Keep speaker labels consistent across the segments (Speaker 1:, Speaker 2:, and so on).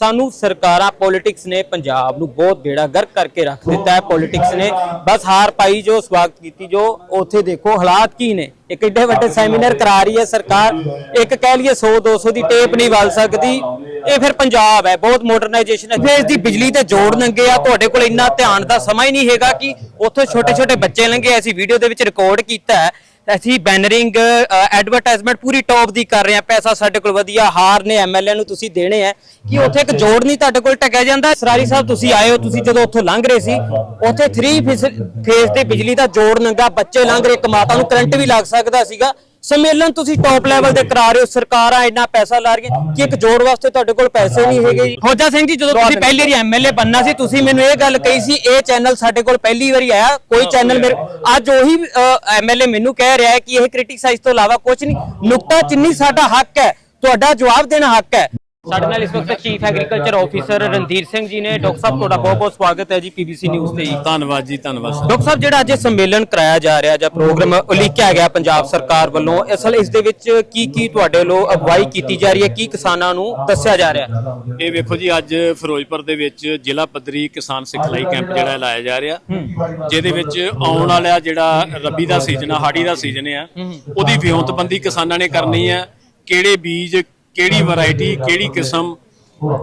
Speaker 1: ਸਾਨੂੰ ਸਰਕਾਰਾਂ ਪੋਲਿਟਿਕਸ ਨੇ ਪੰਜਾਬ ਨੂੰ ਬਹੁਤ ਬੇੜਾ ਗਰਕ ਕਰਕੇ ਰੱਖ ਦਿੱਤਾ ਹੈ ਪੋਲਿਟਿਕਸ ਨੇ। ਬਸ ਹਾਰ ਪਾਈ ਜੋ ਸਵਾਗਤ ਕੀਤੀ ਜੋ ਉੱਥੇ ਦੇਖੋ ਹਾਲਾਤ ਕੀ ਨੇ। ਇੱਕ ਏਡੇ ਵੱਡੇ ਸੈਮੀਨਾਰ ਕਰਾ ਰਹੀ ਹੈ ਸਰਕਾਰ। ਇੱਕ ਕਹਿ ਲਈਏ 100 200 ਦੀ ਟੇਪ ਨਹੀਂ ਵਲ ਸਕਦੀ। ਇਹ ਫਿਰ ਪੰਜਾਬ ਹੈ ਬਹੁਤ ਮਾਡਰਨਾਈਜੇਸ਼ਨ ਹੈ। ਫੇਸ ਦੀ ਬਿਜਲੀ ਤੇ ਜੋੜ ਨੰਗੇ ਆ। ਤੁਹਾਡੇ ਕੋਲ ਇੰਨਾ ਧਿਆਨ ਦਾ ਸਮਾਂ ਹੀ ਨਹੀਂ ਹੈਗਾ ਕਿ ਉੱਥੇ ਛੋਟੇ ਛੋਟੇ ਬੱਚੇ ਲੰਗੇ ਅਸੀਂ ਵੀਡੀਓ ਦੇ ਵਿੱਚ ਰਿਕਾਰਡ ਕੀਤਾ ਹੈ। ਅਸੀਂ ਬੈਨਰਿੰਗ ਐਡਵਰਟਾਈਜ਼ਮੈਂਟ ਪੂਰੀ ਟੌਪ ਦੀ ਕਰ ਰਹੇ ਆ ਪੈਸਾ ਸਾਡੇ ਕੋਲ ਵਧੀਆ ਹਾਰ ਨੇ ਐਮਐਲਏ ਨੂੰ ਤੁਸੀਂ ਦੇਣੇ ਆ ਕਿ ਉੱਥੇ ਇੱਕ ਜੋੜ ਨਹੀਂ ਤੁਹਾਡੇ ਕੋਲ ਟਕਿਆ ਜਾਂਦਾ। ਸਰਾਰੀ ਸਾਹਿਬ ਤੁਸੀਂ ਆਏ ਹੋ ਤੁਸੀਂ ਜਦੋਂ ਉੱਥੋਂ ਲੰਘ ਰਹੇ ਸੀ ਉੱਥੇ 3 ਫੇਸ ਤੇ ਬਿਜਲੀ ਦਾ ਜੋੜ ਨੰਗਾ ਬੱਚੇ ਲੰਘ ਰਹੇ ਇੱਕ ਮਾਤਾ ਨੂੰ ਕਰੰਟ ਵੀ ਲੱਗ ਸਕਦਾ ਸੀਗਾ। ਸੰਮੇਲਨ ਤੁਸੀਂ ਟੌਪ ਲੈਵਲ ਤੇ ਕਰਾ ਰਹੇ ਹੋ, ਸਰਕਾਰਾਂ ਇੰਨਾ ਪੈਸਾ ਲਾ ਰਹੀਆਂ, ਕਿ ਇੱਕ ਜੋੜ ਵਾਸਤੇ ਤੁਹਾਡੇ ਕੋਲ ਪੈਸੇ ਨਹੀਂ ਹੈਗੇ ਜੀ। ਹੋਜਾ ਸਿੰਘ ਜੀ, ਜਦੋਂ ਤੁਸੀਂ ਪਹਿਲੀ ਵਾਰੀ ਐਮਐਲਏ ਬੰਨਾ ਸੀ, ਤੁਸੀਂ ਮੈਨੂੰ ਇਹ ਗੱਲ ਕਹੀ ਸੀ, ਇਹ ਚੈਨਲ ਸਾਡੇ ਕੋਲ ਪਹਿਲੀ ਵਾਰੀ ਆਇਆ, ਕੋਈ ਚੈਨਲ ਮੇਰੇ ਅੱਜ ਉਹੀ ਐਮਐਲਏ ਮੈਨੂੰ ਕਹਿ ਰਿਹਾ ਹੈ ਕਿ ਇਹ ਕ੍ਰਿਟਿਸਾਈਜ਼ ਤੋਂ ਇਲਾਵਾ ਕੁਝ ਨਹੀਂ। ਨੁਕਤਾ ਚਿੰਨੀ ਸਾਡਾ ਹੱਕ ਹੈ, ਤੁਹਾਡਾ ਜਵਾਬ ਦੇਣਾ ਹੱਕ ਹੈ। ਸਾਡੇ ਨਾਲ ਇਸ ਵਕਤ chief agriculture officer Randhir Singh ji ਨੇ। ਡਾਕਟਰ ਸਾਹਿਬ ਤੁਹਾਡਾ ਬਹੁਤ ਬਹੁਤ ਸਵਾਗਤ ਹੈ ਜੀ ਪੀਬੀਸੀ ਨਿਊਜ਼ ਤੇ ਜੀ।
Speaker 2: ਧੰਨਵਾਦ ਜੀ ਧੰਨਵਾਦ ਸਰ।
Speaker 1: ਡਾਕਟਰ ਸਾਹਿਬ ਜਿਹੜਾ ਅੱਜ ਇਹ ਸੰਮੇਲਨ ਕਰਾਇਆ ਜਾ ਰਿਹਾ ਜਾਂ ਪ੍ਰੋਗਰਾਮ ਉਲੀਕਿਆ ਗਿਆ ਪੰਜਾਬ ਸਰਕਾਰ ਵੱਲੋਂ ਅਸਲ ਇਸ ਦੇ ਵਿੱਚ ਕੀ ਕੀ ਤੁਹਾਡੇ ਵੱਲੋਂ ਅਗਵਾਈ ਕੀਤੀ ਜਾ ਰਹੀ ਹੈ? ਕੀ ਕਿਸਾਨਾਂ ਨੂੰ ਦੱਸਿਆ ਜਾ ਰਿਹਾ?
Speaker 2: ਇਹ ਵੇਖੋ ਜੀ ਅੱਜ ਫਿਰੋਜ਼ਪੁਰ ਦੇ ਵਿੱਚ ਜ਼ਿਲ੍ਹਾ ਪੱਧਰੀ ਕਿਸਾਨ ਸਿਖਲਾਈ ਕੈਂਪ ਜਿਹੜਾ ਲਾਇਆ ਜਾ ਰਿਹਾ ਜਿਹਦੇ ਵਿੱਚ ਆਉਣ ਵਾਲਾ ਜਿਹੜਾ ਰੱਬੀ ਦਾ ਸੀਜ਼ਨ ਆ ਹਾੜੀ ਦਾ ਸੀਜ਼ਨ ਆ ਉਹਦੀ ਵਿਉਂਤਬੰਦੀ ਕਿਸਾਨਾਂ ਨੇ ਕਰਨੀ ਆ ਕਿਹੜੇ ਬੀਜ ਕਿਹੜੀ ਵੈਰਾਈਟੀ ਕਿਹੜੀ ਕਿਸਮ,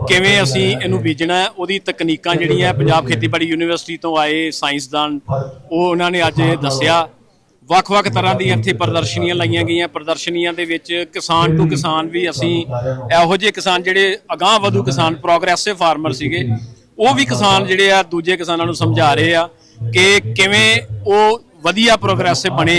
Speaker 2: ਕਿਵੇਂ ਅਸੀਂ ਇਹਨੂੰ ਬੀਜਣਾ ਹੈ, ਉਹਦੀ ਤਕਨੀਕਾਂ ਜਿਹੜੀਆਂ ਪੰਜਾਬ ਖੇਤੀਬਾੜੀ ਯੂਨੀਵਰਸਿਟੀ ਤੋਂ ਆਏ ਸਾਇੰਸਦਾਨ ਉਹ ਉਹਨਾਂ ਨੇ ਅੱਜ ਦੱਸਿਆ। ਵੱਖ-ਵੱਖ ਤਰ੍ਹਾਂ ਦੀਆਂ ਇੱਥੇ ਪ੍ਰਦਰਸ਼ਨੀਆਂ ਲਾਈਆਂ ਗਈਆਂ। ਪ੍ਰਦਰਸ਼ਨੀਆਂ ਦੇ ਵਿੱਚ ਕਿਸਾਨ ਟੂ ਕਿਸਾਨ ਵੀ ਅਸੀਂ ਇਹੋ ਜਿਹੇ ਕਿਸਾਨ ਜਿਹੜੇ ਅਗਾਂਹ ਵਧੂ ਕਿਸਾਨ ਪ੍ਰੋਗਰੈਸਿਵ ਫਾਰਮਰ ਸੀਗੇ, ਉਹ ਵੀ ਕਿਸਾਨ ਜਿਹੜੇ ਆ, ਦੂਜੇ ਕਿਸਾਨਾਂ ਨੂੰ ਸਮਝਾ ਰਹੇ ਆ ਕਿ ਕਿਵੇਂ ਉਹ ਵਧੀਆ ਪ੍ਰੋਗਰੈਸਿਵ ਬਣੇ,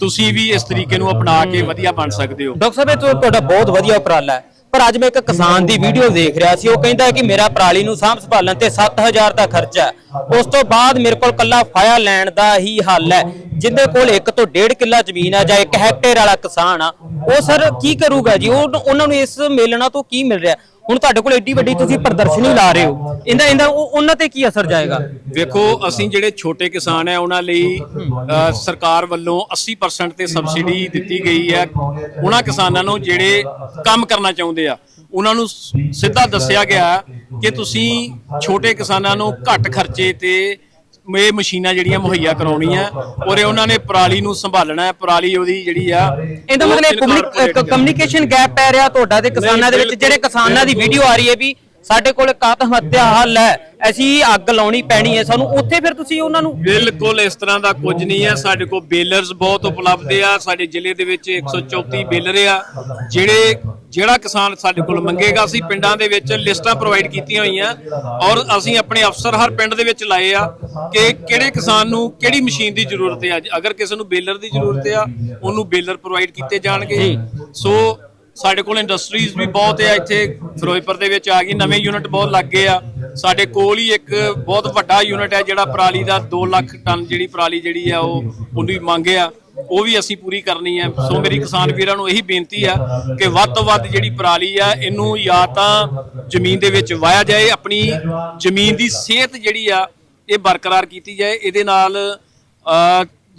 Speaker 2: ਤੁਸੀਂ ਵੀ ਇਸ ਤਰੀਕੇ ਨੂੰ ਅਪਣਾ ਕੇ ਵਧੀਆ ਬਣ ਸਕਦੇ ਹੋ।
Speaker 1: ਡਾਕਟਰ ਸਾਹਿਬ, ਇਹ ਤਾਂ ਤੁਹਾਡਾ ਬਹੁਤ ਵਧੀਆ ਉਪਰਾਲਾ ਹੈ। ਪਰ ਅੱਜ ਮੈਂ ਇੱਕ ਕਿਸਾਨ ਦੀ ਵੀਡੀਓ ਦੇਖ ਰਿਹਾ ਸੀ, ਉਹ ਕਹਿੰਦਾ ਕਿ ਮੇਰਾ ਪਰਾਲੀ ਨੂੰ ਸਾਂਭ ਸੰਭਾਲਣ ਤੇ 7000 ਦਾ ਖਰਚਾ ਹੈ। ਉਸ ਤੋਂ ਬਾਅਦ ਮੇਰੇ ਕੋਲ ਕੱਲਾ ਫਾਇਆ ਲੈਣ ਦਾ ਹੀ ਹੱਲ ਹੈ ਜਿੰਦੇ ਕੋਲ 1 ਤੋਂ ਡੇਢ ਕਿੱਲਾ ਜ਼ਮੀਨ ਆ ਜਾਂ ਇੱਕ ਹੈਕਟੇਅਰ ਵਾਲਾ ਕਿਸਾਨ ਆ, ਉਹ ਸਰ ਕੀ ਕਰੂਗਾ ਜੀ? ਉਹ, ਉਹਨਾਂ ਨੂੰ ਇਸ ਮੇਲਣਾ ਤੋਂ ਕੀ ਮਿਲ ਰਿਹਾ? ਹੁਣ ਤੁਹਾਡੇ ਕੋਲ ਏਡੀ ਵੱਡੀ ਤੁਸੀਂ ਪ੍ਰਦਰਸ਼ਨੀ ਲਾ ਰਹੇ ਹੋ। ਇਹਦਾ ਇਹਦਾ ਉਹਨਾਂ ਤੇ ਕੀ ਅਸਰ ਜਾਏਗਾ?
Speaker 2: ਵੇਖੋ, ਅਸੀਂ ਜਿਹੜੇ ਛੋਟੇ ਕਿਸਾਨ ਹੈ, ਉਹਨਾਂ ਲਈ ਸਰਕਾਰ ਵੱਲੋਂ 80% ਤੇ ਸਬਸਿਡੀ ਦਿੱਤੀ ਗਈ ਹੈ। ਉਹਨਾਂ ਕਿਸਾਨਾਂ ਨੂੰ ਜਿਹੜੇ ਕੰਮ ਕਰਨਾ ਚਾਹੁੰਦੇ ਆ, ਉਹਨਾਂ ਨੂੰ ਸਿੱਧਾ ਦੱਸਿਆ ਗਿਆ ਕਿ ਤੁਸੀਂ ਛੋਟੇ ਕਿਸਾਨਾਂ ਨੂੰ ਘੱਟ ਖਰਚੇ ਤੇ ਇਹ ਮਸ਼ੀਨਾਂ ਜਿਹੜੀਆਂ ਮੁਹੱਈਆ ਕਰਾਉਣੀਆਂ ਔਰ ਇਹ ਉਹਨਾਂ ਨੇ ਪਰਾਲੀ ਨੂੰ ਸੰਭਾਲਣਾ ਹੈ ਪਰਾਲੀ ਉਹਦੀ ਜਿਹੜੀ ਆ
Speaker 1: ਇਹਦਾ ਮਤਲਬ। ਕਮਿਊਨੀਕੇਸ਼ਨ ਗੈਪ ਪੈ ਰਿਹਾ ਤੁਹਾਡਾ ਤੇ ਕਿਸਾਨਾਂ ਦੇ ਵਿੱਚ ਜਿਹੜੇ ਕਿਸਾਨਾਂ ਦੀ ਵੀਡੀਓ ਆ ਰਹੀ ਹੈ ਵੀ ਸਾਡੇ ਕੋਲ ਆਤਮ ਹੱਤਿਆ ਹੱਲ ਹੈ। ਅਸੀਂ ਅੱਗ ਲਾਉਣੀ ਪੈਣੀ ਹੈ ਸਾਨੂੰ। ਉੱਥੇ ਫਿਰ ਤੁਸੀਂ ਉਹਨਾਂ ਨੂੰ
Speaker 2: ਬਿਲਕੁਲ ਇਸ ਤਰ੍ਹਾਂ ਦਾ ਕੁਝ ਨਹੀਂ ਹੈ। ਸਾਡੇ ਕੋਲ ਬੇਲਰਸ ਬਹੁਤ ਉਪਲਬਧ ਆ। ਸਾਡੇ ਜ਼ਿਲ੍ਹੇ ਦੇ ਵਿੱਚ 134 ਬੇਲਰ ਆ। ਜਿਹੜੇ ਜਿਹੜਾ ਕਿਸਾਨ ਸਾਡੇ ਕੋਲ ਮੰਗੇਗਾ ਅਸੀਂ ਪਿੰਡਾਂ ਦੇ ਵਿੱਚ ਲਿਸਟਾਂ ਪ੍ਰੋਵਾਈਡ ਕੀਤੀਆਂ ਹੋਈਆਂ। ਔਰ ਅਸੀਂ ਆਪਣੇ ਅਫਸਰ ਹਰ ਪਿੰਡ ਦੇ ਵਿੱਚ ਲਾਏ ਆ ਕਿ ਕਿਹੜੇ ਕਿਸਾਨ ਨੂੰ ਕਿਹੜੀ ਮਸ਼ੀਨ ਦੀ ਜ਼ਰੂਰਤ ਹੈ। ਅਗਰ ਕਿਸੇ ਨੂੰ ਬੇਲਰ ਦੀ ਜ਼ਰੂਰਤ ਆ ਉਹਨੂੰ ਬੇਲਰ ਪ੍ਰੋਵਾਈਡ ਕੀਤੇ ਜਾਣਗੇ। ਸੋ ਸਾਡੇ ਕੋਲ ਇੰਡਸਟਰੀਜ਼ ਵੀ ਬਹੁਤ ਆ ਇੱਥੇ। ਫਿਰੋਜ਼ਪੁਰ ਦੇ ਵਿੱਚ ਆ ਗਈ, ਨਵੇਂ ਯੂਨਿਟ ਬਹੁਤ ਲੱਗ ਗਏ ਆ। ਸਾਡੇ ਕੋਲ ਹੀ ਇੱਕ ਬਹੁਤ ਵੱਡਾ ਯੂਨਿਟ ਹੈ ਜਿਹੜਾ ਪਰਾਲੀ ਦਾ 2 ਲੱਖ ਟਨ ਜਿਹੜੀ ਪਰਾਲੀ ਜਿਹੜੀ ਆ ਉਹ ਉਹਦੀ ਮੰਗ ਆ। ਉਹ ਵੀ ਅਸੀਂ ਪੂਰੀ ਕਰਨੀ ਹੈ ਸੋ ਮੇਰੀ ਕਿਸਾਨ ਵੀਰਾਂ ਨੂੰ ਇਹੀ ਬੇਨਤੀ ਆ ਕਿ ਵੱਧ ਤੋਂ ਵੱਧ ਜਿਹੜੀ ਪਰਾਲੀ ਆ, ਇਹਨੂੰ ਜਾਂ ਤਾਂ ਜ਼ਮੀਨ ਦੇ ਵਿੱਚ ਵਾਇਆ ਜਾਏ, ਆਪਣੀ ਜ਼ਮੀਨ ਦੀ ਸਿਹਤ ਜਿਹੜੀ ਆ, ਇਹ ਬਰਕਰਾਰ ਕੀਤੀ ਜਾਏ। ਇਹਦੇ ਨਾਲ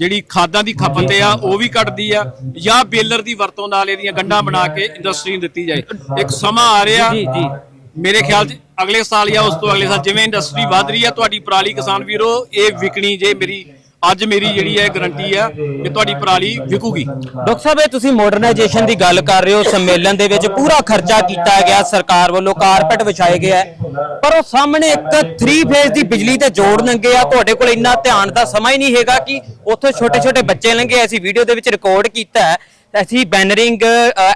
Speaker 2: ਜਿਹੜੀ ਖਾਦਾਂ ਦੀ ਖਪਤ ਆ ਉਹ ਵੀ ਘਟਦੀ ਆ ਜਾਂ ਬੇਲਰ ਦੀ ਵਰਤੋਂ ਨਾਲ ਇਹਦੀਆਂ ਗੰਢਾਂ ਬਣਾ ਕੇ ਇੰਡਸਟਰੀ ਨੂੰ ਦਿੱਤੀ ਜਾਏ ਇੱਕ ਸਮਾਂ ਆ ਰਿਹਾ
Speaker 1: ਜੀ, ਜੀ।
Speaker 2: ਮੇਰੇ ਖਿਆਲ 'ਚ ਅਗਲੇ ਸਾਲ ਜਾਂ ਉਸ ਤੋਂ ਅਗਲੇ ਸਾਲ ਜਿਵੇਂ ਇੰਡਸਟਰੀ ਵਧ ਰਹੀ ਆ ਤੁਹਾਡੀ ਪਰਾਲੀ ਕਿਸਾਨ ਵੀਰੋ ਇਹ ਵਿਕਣੀ ਜੇ ਮੇਰੀ ਅੱਜ ਮੇਰੀ ਜਿਹੜੀ ਹੈ ਗਰੰਟੀ ਆ ਕਿ ਤੁਹਾਡੀ ਪਰਾਲੀ ਵਿਕੂਗੀ।
Speaker 1: ਡਾਕਟਰ ਸਾਹਿਬ, ਇਹ ਤੁਸੀਂ ਮਾਡਰਨਾਈਜੇਸ਼ਨ ਦੀ ਗੱਲ ਕਰ ਰਹੇ ਹੋ। ਸੰਮੇਲਨ ਦੇ ਵਿੱਚ ਪੂਰਾ ਖਰਚਾ ਕੀਤਾ ਗਿਆ। ਸਰਕਾਰ ਵੱਲੋਂ ਕਾਰਪੈਟ ਵਿਛਾਏ ਗਏ ਪਰ ਉਹ ਸਾਹਮਣੇ ਇੱਕ 3 ਫੇਜ਼ ਦੀ ਬਿਜਲੀ ਤੇ ਜੋੜ ਨੰਗੇ ਆ। ਤੁਹਾਡੇ ਕੋਲ ਇੰਨਾ ਧਿਆਨ ਦਾ ਸਮਾਂ ਹੀ ਨਹੀਂ ਹੈਗਾ ਕਿ ਉੱਥੇ ਛੋਟੇ ਛੋਟੇ ਬੱਚੇ ਲੰਗੇ ਅਸੀਂ ਵੀਡੀਓ ਦੇ ਵਿੱਚ ਰਿਕਾਰਡ ਕੀਤਾ ਹੈ। ਅਸੀਂ ਬੈਨਰਿੰਗ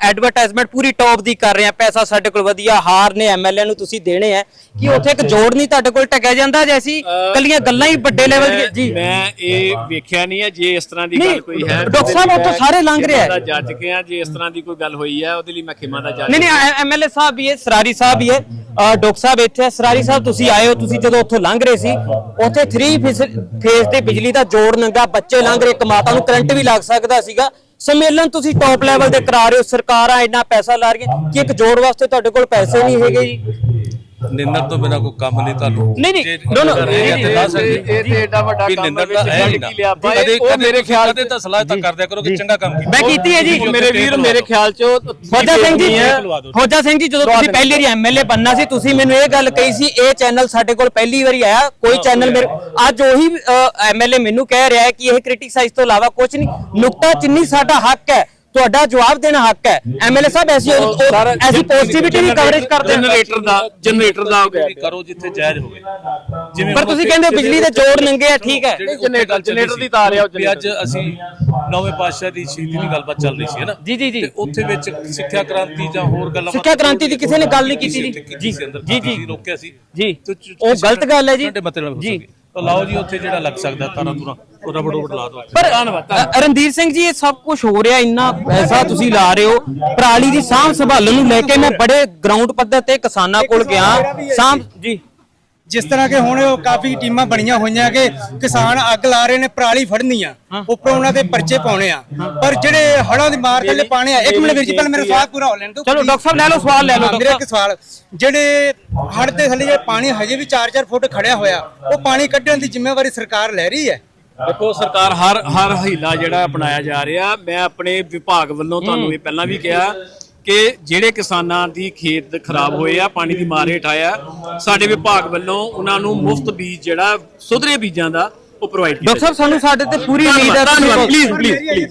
Speaker 1: ਐਡਵਰਟਾਈਜ਼ਮੈਂਟ ਪੂਰੀ ਟੌਪ ਦੀ ਕਰ ਰਹੇ ਆ ਪੈਸਾ ਸਾਡੇ ਕੋਲ ਵਧੀਆ ਹਾਰ ਨੇ ਐਮਐਲਏ ਨੂੰ ਤੁਸੀਂ ਦੇਣੇ ਆ ਕਿ ਉੱਥੇ ਇੱਕ ਜੋੜ ਨਹੀਂ ਤੁਹਾਡੇ ਕੋਲ ਟਕਿਆ ਜਾਂਦਾ ਜੈਸੀ ਕੱਲੀਆਂ ਗੱਲਾਂ ਹੀ ਵੱਡੇ ਲੈਵਲ ਦੀਆਂ? ਜੀ।
Speaker 2: ਮੈਂ ਇਹ ਵੇਖਿਆ ਨਹੀਂ ਹੈ ਜੇ ਇਸ ਤਰ੍ਹਾਂ ਦੀ ਗੱਲ ਕੋਈ ਹੈ।
Speaker 1: ਡਾਕਟਰ ਸਾਹਿਬ, ਉੱਥੋਂ ਸਾਰੇ ਲੰਘ ਰਿਹਾ ਹੈ।
Speaker 2: ਜੱਜ ਕੇ ਆ ਜੇ ਇਸ ਤਰ੍ਹਾਂ ਦੀ ਕੋਈ ਗੱਲ ਹੋਈ ਹੈ ਉਹਦੇ ਲਈ ਮੈਂ ਖਿਮਾ ਦਾ ਜੱਜ
Speaker 1: ਨਹੀਂ ਨਹੀਂ ਐਮਐਲਏ ਸਾਹਿਬ ਵੀ ਹੈ ਸਰਾਰੀ ਸਾਹਿਬ ਵੀ ਹੈ। ਡਾਕਟਰ ਸਾਹਿਬ ਇੱਥੇ ਹੈ। ਸਰਾਰੀ ਸਾਹਿਬ ਤੁਸੀਂ ਆਏ ਹੋ ਤੁਸੀਂ ਜਦੋਂ ਉੱਥੋਂ ਲੰਘ ਰਹੇ ਸੀ ਉੱਥੇ 3 ਫੇਸ ਤੇ ਬਿਜਲੀ ਦਾ ਜੋੜ ਨੰਗਾ ਬੱਚੇ ਲੰਘ ਰਹੇ ਇੱਕ ਮਾਤਾ ਨੂੰ ਕਰੰਟ ਵੀ ਲੱਗ ਸਕਦਾ ਸੀਗਾ। ਸੰਮੇਲਨ ਤੁਸੀਂ ਟੌਪ ਲੈਵਲ ਤੇ ਕਰਾ ਰਹੇ ਹੋ, ਸਰਕਾਰਾਂ ਇੰਨਾ ਪੈਸਾ ਲਾ ਰਹੀਆਂ, ਕਿ ਇੱਕ ਜੋੜ ਵਾਸਤੇ ਤੁਹਾਡੇ ਕੋਲ ਪੈਸੇ ਨਹੀਂ ਹੈਗੇ ਜੀ।
Speaker 3: ਨਿੰਦਰ ਤੋਂ ਬਿਨਾ ਕੋਈ ਕੰਮ ਨਹੀਂ ਤੁਹਾਨੂੰ।
Speaker 1: ਨਹੀਂ, ਨਹੀਂ,
Speaker 3: ਤੇ ਦੱਸ ਸਕਦੇ
Speaker 2: ਇਹ ਤੇ ਏਡਾ ਵੱਡਾ ਕੰਮ
Speaker 3: ਨਿੰਦਰ ਦਾ ਹੈ ਹੀ ਨਾ। ਕਦੇ
Speaker 2: ਉਹ ਮੇਰੇ ਖਿਆਲ
Speaker 3: ਕਦੇ ਤਾਂ ਸਲਾਹ ਤਾਂ ਕਰਦਿਆ ਕਰੋ ਕਿ ਚੰਗਾ ਕੰਮ ਕੀਤਾ।
Speaker 1: ਮੈਂ ਕੀਤੀ ਹੈ ਜੀ
Speaker 2: ਮੇਰੇ ਵੀਰ ਮੇਰੇ ਖਿਆਲ ਚ
Speaker 1: ਹੋਜਾ ਸਿੰਘ ਜੀ ਹੋਜਾ ਸਿੰਘ ਜੀ ਜਦੋਂ ਤੁਸੀਂ ਪਹਿਲੀ ਵਾਰੀ ਐਮਐਲਏ ਬੰਨਾ ਸੀ ਤੁਸੀਂ ਮੈਨੂੰ ਇਹ ਗੱਲ ਕਹੀ ਸੀ ਇਹ ਚੈਨਲ ਸਾਡੇ ਕੋਲ ਪਹਿਲੀ ਵਾਰੀ ਆਇਆ ਕੋਈ ਚੈਨਲ ਮੇਰੇ ਅੱਜ ਉਹੀ ਐਮਐਲਏ ਮੈਨੂੰ ਕਹਿ ਰਿਹਾ ਹੈ ਕਿ ਇਹ ਕ੍ਰਿਟਿਸਾਈਜ਼ ਤੋਂ ਇਲਾਵਾ ਕੁਝ ਨਹੀਂ। ਨੁਕਤਾ ਚਿੰਨੀ ਸਾਡਾ ਹੱਕ ਹੈ। ਤੁਹਾਡਾ ਜਵਾਬ ਦੇਣਾ ਹੱਕ ਹੈ। ਐਮਐਲਏ ਸਾਹਿਬ ਐਸੀ ਐਸੀ ਪੋਜ਼ਿਟਿਵਿਟੀ ਦੀ ਕਵਰੇਜ ਕਰਦੇ
Speaker 2: ਜਨਰੇਟਰ ਦਾ ਜਨਰੇਟਰ ਦਾ ਹੋ ਗਿਆ
Speaker 3: ਕਰੋ ਜਿੱਥੇ ਜਾਇਜ਼ ਹੋਵੇ। ਜਿਵੇਂ
Speaker 1: ਪਰ ਤੁਸੀਂ ਕਹਿੰਦੇ ਹੋ ਬਿਜਲੀ ਦੇ ਜੋੜ ਨੰਗੇ ਆ ਠੀਕ ਹੈ।
Speaker 2: ਜਨਰੇਟਰ-
Speaker 3: ਗੱਲ ਚੱਲੀ
Speaker 2: ਜਨਰੇਟਰ ਦੀ ਤਾਰ ਆ ਉਹ
Speaker 3: ਅੱਜ ਅਸੀਂ ਨੌਵੇਂ ਪਾਤਸ਼ਾਹ ਦੀ ਸ਼ਹੀਦੀ ਦੀ ਗੱਲਬਾਤ ਚੱਲ ਰਹੀ ਸੀ ਹੈ ਨਾ?
Speaker 1: ਜੀ ਜੀ ਜੀ।
Speaker 3: ਉੱਥੇ ਵਿੱਚ ਸਿੱਖਿਆ ਕ੍ਰਾਂਤੀ ਜਾਂ ਹੋਰ ਗੱਲਾਂ
Speaker 1: ਸਿੱਖਿਆ ਕ੍ਰਾਂਤੀ ਦੀ ਕਿਸੇ ਨੇ ਗੱਲ ਨਹੀਂ ਕੀਤੀ ਜੀ।
Speaker 3: ਜੀ
Speaker 1: ਜੀ,
Speaker 3: ਅੰਦਰ
Speaker 1: ਜੀ, ਜੀ।
Speaker 3: ਜੀ ਰੋਕਿਆ ਸੀ।
Speaker 1: ਜੀ। ਉਹ ਗਲਤ ਗੱਲ ਹੈ ਜੀ।
Speaker 3: ਸਾਡੇ ਮਤਲਬ
Speaker 1: ਜੀ।
Speaker 3: ਤਾਂ ਲਾਓ ਜੀ ਉੱਥੇ ਜਿਹੜਾ ਲੱਗ ਸਕਦਾ ਤਾਰਾਂ ਤੁਰਾਂ ਉਹ ਰਬੜ ਰਬੜ ਲਾ ਦਿਓ।
Speaker 1: ਪਰ ਅ, ਰਣਧੀਰ ਸਿੰਘ ਜੀ ਇਹ ਸਭ ਕੁਝ ਹੋ ਰਿਹਾ ਇੰਨਾ ਪੈਸਾ ਤੁਸੀਂ ਲਾ ਰਹੇ ਹੋ। ਪਰਾਲੀ ਦੀ ਸਾਂਭ ਸੰਭਾਲਣ ਨੂੰ ਲੈ ਕੇ ਮੈਂ ਬੜੇ ਗਰਾਊਂਡ ਪੱਧਰ ਤੇ ਕਿਸਾਨਾਂ ਕੋਲ ਗਿਆ। ਸਾਂਭ ਜੀ।
Speaker 4: ਜਿਸ ਤਰ੍ਹਾਂ ਕਿ ਹੁਣ ਉਹ ਕਾਫੀ ਟੀਮਾਂ ਬਣੀਆਂ ਹੋਈਆਂ ਕਿ ਕਿਸਾਨ ਅੱਗ ਲਾ ਰਹੇ ਨੇ ਪਰਾਲੀ ਫੜਨੀ ਆ ਉੱਪਰੋਂ ਉਹਨਾਂ ਦੇ ਪਰਚੇ ਪਾਉਣੇ ਆ। ਪਰ ਜਿਹੜੇ ਹੜਾਂ ਦੀ ਮਾਰ ਥੱਲੇ ਪਾਣੇ ਆ ਇੱਕ ਮਿੰਟ ਵੀਰ ਜੀ ਪਹਿਲਾਂ ਮੇਰਾ ਸਵਾਲ ਪੂਰਾ ਹੋ ਲੈਣ ਦਿਓ।
Speaker 1: ਚਲੋ ਡਾਕਟਰ ਸਾਹਿਬ ਲੈ ਲਓ ਸਵਾਲ ਲੈ ਲਓ
Speaker 4: ਹਾਂ,
Speaker 1: ਡਾਕਟਰ
Speaker 4: ਇੱਕ ਸਵਾਲ। ਜਿਹੜੇ ਹੜ ਦੇ ਥੱਲੇ ਜਿਹੜੇ ਪਾਣੀ ਹਜੇ ਵੀ 4-4 ਫੁੱਟ ਖੜਿਆ ਹੋਇਆ ਉਹ ਪਾਣੀ ਕੱਢਣ ਦੀ ਜ਼ਿੰਮੇਵਾਰੀ ਸਰਕਾਰ ਲੈ ਰਹੀ ਹੈ?
Speaker 2: ਦੇਖੋ ਸਰਕਾਰ ਹਰ ਹਰ ਹੀਲਾ ਜਿਹੜਾ ਅਪਣਾਇਆ ਜਾ ਰਿਹਾ। ਮੈਂ ਆਪਣੇ ਵਿਭਾਗ ਵੱਲੋਂ ਤੁਹਾਨੂੰ ਇਹ ਪਹਿਲਾਂ ਵੀ ਕਿਹਾ ਕਿ ਜਿਹੜੇ ਕਿਸਾਨਾਂ ਦੀ ਖੇਤ ਖਰਾਬ ਹੋਏ ਆ ਪਾਣੀ ਦੀ ਮਾਰ ਹੇਠ ਆਇਆ ਸਾਡੇ ਵਿਭਾਗ ਵੱਲੋਂ ਉਹਨਾਂ ਨੂੰ ਮੁਫਤ ਬੀਜ ਜਿਹੜਾ ਸੁਧਰੇ ਬੀਜਾਂ ਦਾ ਉਹ ਪ੍ਰੋਵਾਈਡ ਕੀਤਾ
Speaker 1: ਡਾਕਟਰ ਸਾਹਿਬ ਸਾਨੂੰ ਸਾਡੇ ਤੇ ਪੂਰੀ ਉਮੀਦ ਹੈ
Speaker 2: ਧੰਨਵਾਦ।
Speaker 1: ਪਲੀਜ਼
Speaker 4: ਰਹੀ।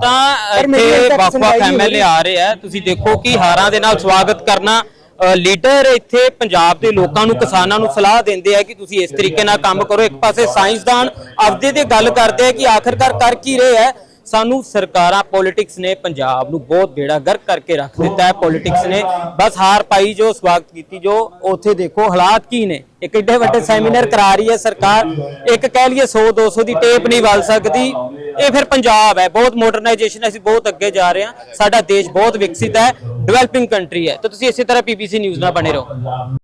Speaker 1: ਤਾਂ ਇੱਥੇ ਵੱਖ-ਵੱਖ ਐਮਐਲਏ ਆ ਰਹੇ ਆ। ਤੁਸੀਂ ਦੇਖੋ ਕਿ ਹਾਰਾਂ ਦੇ ਨਾਲ ਸਵਾਗਤ ਕਰਨਾ ਲੀਡਰ ਇੱਥੇ ਪੰਜਾਬ ਦੇ ਲੋਕਾਂ ਨੂੰ ਕਿਸਾਨਾਂ ਨੂੰ ਸਲਾਹ ਦਿੰਦੇ ਆ ਕਿ ਤੁਸੀਂ ਇਸ ਤਰੀਕੇ ਨਾਲ ਕੰਮ ਕਰੋ। ਇੱਕ ਪਾਸੇ ਸਾਇੰਸਦਾਨ ਆਪਦੇ ਤੇ ਗੱਲ ਕਰਦੇ ਆ ਕਿ ਆਖਰਕਾਰ ਕਰ ਕੀ ਰਹੇ ਹੈ ਸਾਨੂੰ ਸਰਕਾਰਾਂ ਪੋਲਿਟਿਕਸ ਨੇ ਪੰਜਾਬ ਨੂੰ ਬਹੁਤ ਬੇੜਾ ਗਰਕ ਕਰਕੇ ਰੱਖ ਦਿੱਤਾ ਹੈ। ਪੋਲਿਟਿਕਸ ਨੇ ਬਸ ਹਾਰ ਪਾਈ ਜੋ ਸਵਾਗਤ ਕੀਤੀ ਜੋ। ਉੱਥੇ ਦੇਖੋ ਹਾਲਾਤ ਕੀ ਨੇ। ਇੱਕ ਏਡੇ ਵੱਡੇ ਸੈਮੀਨਾਰ ਕਰਾ ਰਹੀ ਹੈ ਸਰਕਾਰ। ਇੱਕ ਕਹਿ ਲਈਏ 100 200 ਦੀ ਟੇਪ ਨਹੀਂ ਵੱਲ ਸਕਦੀ। ਇਹ ਫਿਰ ਪੰਜਾਬ ਹੈ, ਬਹੁਤ ਮਾਡਰਨਾਈਜੇਸ਼ਨ ਅਸੀਂ ਬਹੁਤ ਅੱਗੇ ਜਾ ਰਹੇ ਹਾਂ। ਸਾਡਾ ਦੇਸ਼ ਬਹੁਤ ਵਿਕਸਿਤ ਹੈ ਡਿਵੈਲਪਿੰਗ ਕੰਟਰੀ ਹੈ। ਤਾਂ ਤੁਸੀਂ ਇਸੇ ਤਰ੍ਹਾਂ ਪੀਬੀਸੀ ਨਿਊਜ਼ ਨਾਲ ਬਣੇ ਰਹੋ।